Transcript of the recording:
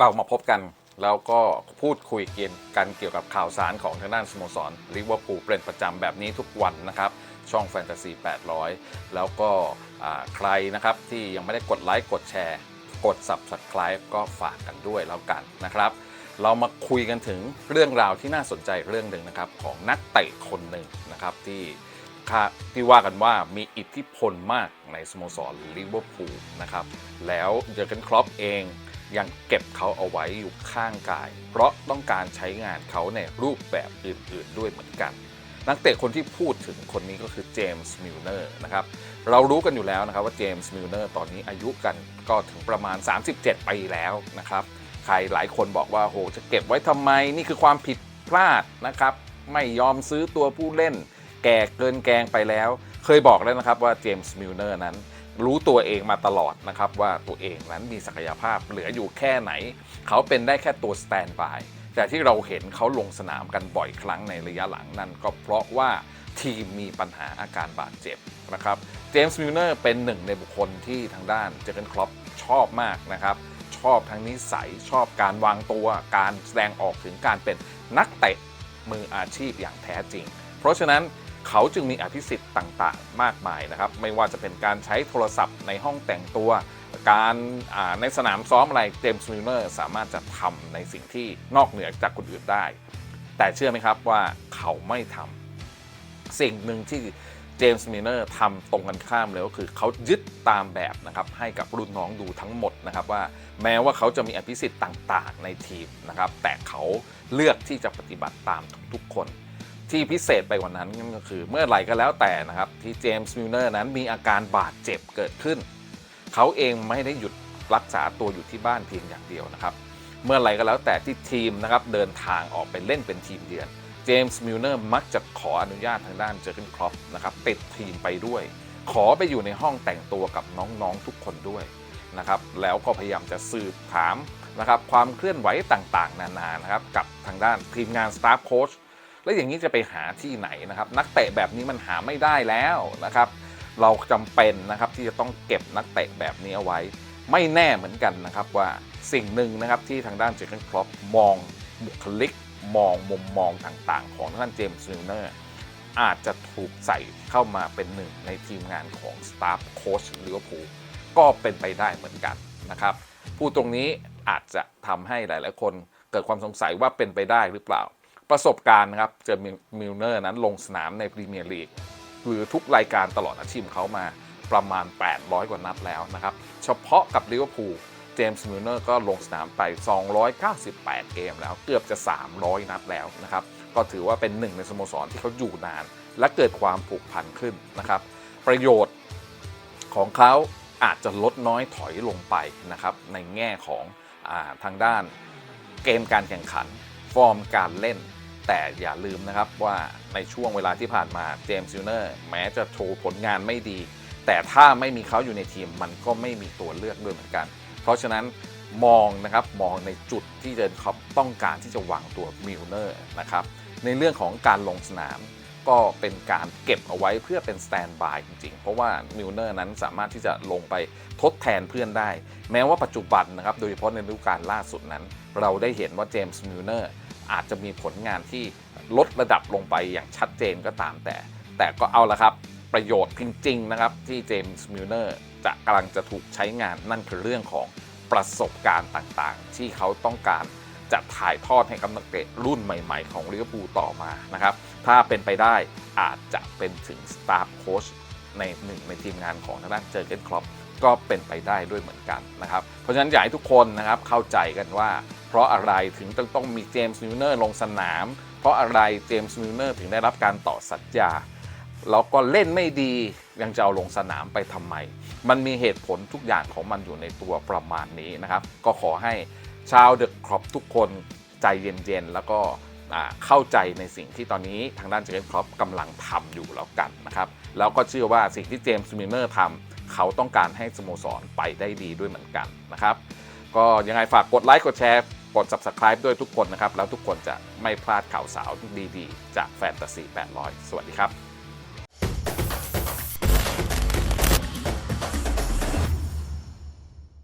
เรามาพบกันแล้วก็พูดคุยเกี่ยวกันเกี่ยวกับข่าวสารของทางด้านสโมสรลิเวอร์พูลเป็นประจำแบบนี้ทุกวันนะครับ ช่องแฟนตาซี800 แล้วก็ใครนะครับที่ยังไม่ได้กดไลค์กดแชร์ กด Subscribe ก็ฝากกันด้วยแล้วกันนะครับ เรามาคุยกันถึงเรื่องราวที่น่าสนใจเรื่องหนึ่งนะครับ ของนักเตะคนหนึ่งนะครับที่ที่ว่ากันว่ามีอิทธิพลมากในสโมสรลิเวอร์พูลนะครับแล้วเจอร์เกนครอปเอง ยังเก็บเขาเอาไว้อยู่ข้างกาย เพราะต้องการใช้งานเขาในรูปแบบอื่นๆด้วยเหมือนกัน นักเตะคนที่พูดถึงคนนี้ก็คือเจมส์มิลเนอร์นะครับเรารู้กันอยู่แล้วนะครับว่าเจมส์มิลเนอร์ตอนนี้อายุกันก็ถึงประมาณ 37 ปีแล้วนะครับใครหลายคนบอกว่าโหจะเก็บไว้ทำไมนี่คือความผิดพลาดนะครับ ไม่ยอมซื้อตัวผู้เล่น แก่เกินแกงไปแล้ว เคยบอกแล้วนะครับว่าเจมส์มิลเนอร์นั้น รู้ตัวเองมาตลอดนะครับว่าตัวเองนั้นมีศักยภาพเหลืออยู่แค่ไหน เขาเป็นได้แค่ตัวสแตนบายแต่ที่เราเห็นเขาลงสนามกันบ่อยครั้งในระยะหลังนั่นก็เพราะว่าทีมมีปัญหาอาการบาดเจ็บนะครับเจมส์มิลเนอร์เป็นหนึ่งในบุคคลที่ทางด้านเจอร์เกนคลอปชอบมากนะครับ ชอบทั้งนิสัยชอบการวางตัว การแสดงออกถึงการเป็นนักเตะมืออาชีพอย่างแท้จริง เพราะฉะนั้น เขาจึงมีอภิสิทธิ์ต่างๆ มากมายนะครับ ไม่ว่าจะเป็นการใช้โทรศัพท์ในห้องแต่งตัว การในสนามซ้อมอะไรเจมส์มิลเนอร์สามารถจะทำในสิ่งที่นอกเหนือจากคนอื่นได้ แต่เชื่อไหมครับว่าเขาไม่ทำสิ่งหนึ่งที่เจมส์มิลเนอร์ทำตรงกันข้ามเลยก็คือเขายึดตามแบบนะครับให้กับรุ่นน้องดูทั้งหมดนะครับว่าแม้ว่าเขาจะมีอภิสิทธิ์ต่างๆ ในทีมนะครับแต่เขาเลือกที่จะปฏิบัติตามทุกๆคน ที่พิเศษไปกว่านั้นก็คือเมื่อไหร่ก็แล้วแต่นะครับ ที่เจมส์มิลเนอร์นั้นมีอาการบาดเจ็บเกิดขึ้น เขาเองไม่ได้หยุดรักษาตัวอยู่ที่บ้านเพียงอย่างเดียวนะครับ เมื่อไหร่ก็แล้วแต่ที่ทีมนะครับเดินทางออกไปเล่นเป็นทีมเยือนเจมส์มิลเนอร์มักจะขออนุญาตทางด้านเจอร์เกนครอปนะครับติดทีมไปด้วย ขอไปอยู่ในห้องแต่งตัวกับน้องๆทุกคนด้วยนะครับแล้วก็พยายามจะสืบถามนะครับความเคลื่อนไหวต่างๆ นานานะครับกับทางด้านทีมงานสตาฟโค้ช แล้วอย่างนี้จะไปหาที่ไหนนะครับ นักเตะแบบนี้มันหาไม่ได้แล้วนะครับ เราจำเป็นนะครับที่จะต้องเก็บนักเตะแบบนี้เอาไว้ ไม่แน่เหมือนกันนะครับว่าสิ่งหนึ่งนะครับที่ทางด้านเจอร์เกนครอปมองบุคลิกมองมุมมองต่างๆ ของทางด้านเจมส์มิลเนอร์อาจจะถูกใส่เข้ามาเป็นหนึ่งในทีมงานของสตาฟโค้ชลิเวอร์พูลก็เป็นไปได้เหมือนกันนะครับพูดตรงนี้อาจจะทำให้หลาย ๆ คนเกิดความสงสัยว่าเป็นไปได้หรือเปล่า ประสบการณ์นะครับเจอมิลเนอร์นั้นลงสนามในพรีเมียร์ลีกหรือทุกรายการตลอดอาชีพเขามาประมาณ 800 กว่านัดแล้วนะครับ เฉพาะกับลิเวอร์พูลเจมส์มิลเนอร์ก็ลงสนามไป 298 เกมแล้วเกือบจะ 300 นัดแล้วนะครับ ก็ถือว่าเป็นหนึ่งในสโมสรที่เขาอยู่นาน และเกิดความผูกพันขึ้นนะครับ ประโยชน์ของเขาอาจจะลดน้อยถอยลงไปนะครับ ในแง่ของอทางด้านเกมการแข่งขัน ฟอร์มการเล่น แต่อย่าลืมนะครับว่าในช่วงเวลาที่ผ่านมาเจมส์ยูเนอร์แม้จะโชว์ผลงานไม่ดี แต่ถ้าไม่มีเขาอยู่ในทีมมันก็ไม่มีตัวเลือกด้วยเหมือนกัน เพราะฉะนั้นมองนะครับมองในจุดที่เจนคอปต้องการที่จะวางตัวมิลเนอร์นะครับในเรื่องของการลงสนามก็เป็นการเก็บเอาไว้เพื่อเป็นสแตนบายจริงๆ เพราะว่ามิลเนอร์นั้นสามารถที่จะลงไปทดแทนเพื่อนได้ แม้ว่าปัจจุบันนะครับโดยเฉพาะในฤดูกาลล่าสุดนั้น เราได้เห็นว่าเจมส์มิลเนอร์ อาจจะมีผลงานที่ลดระดับลงไปอย่างชัดเจนก็ตามแต่ แต่ก็เอาละครับประโยชน์จริงๆนะครับที่เจมส์มิลเนอร์จะกำลังจะถูกใช้งานนั่นคือเรื่องของประสบการณ์ต่างๆ ที่เขาต้องการจะถ่ายทอดให้กับนักเตะรุ่นใหม่ ๆ ของลิเวอร์พูลต่อมานะครับ ถ้าเป็นไปได้อาจจะเป็นถึงสตาฟโค้ชในหนึ่งในทีมงานของทางด้านเจอเกนครอปก็เป็นไปได้ด้วยเหมือนกันนะครับ เพราะฉะนั้นอยากให้ทุกคนนะครับเข้าใจกันว่า เพราะอะไรถึงต้องต้องมีเจมส์มิลเนอร์ลงสนาม เพราะอะไรเจมส์มิลเนอร์ถึงได้รับการต่อสัญญาแล้วก็เล่นไม่ดียังจะเอาลงสนามไปทำไม มันมีเหตุผลทุกอย่างของมันอยู่ในตัวประมาณนี้นะครับ ก็ขอให้ชาวเดอะครอปทุกคนใจเย็นๆ แล้วก็เข้าใจในสิ่งที่ตอนนี้ทางด้านเจเกนครอปกำลังทำอยู่แล้วกันนะครับ แล้วก็เชื่อว่าสิ่งที่เจมส์มิลเนอร์ทำเขาต้องการให้สโมสรไปได้ดีด้วยเหมือนกันนะครับ ก็ยังไงฝากกดไลค์กดแชร์ กด Subscribe ด้วยทุกคนนะครับ แล้วทุกคนจะไม่พลาดข่าวสาวดีๆ จากแฟนตาซี800 สวัสดีครับ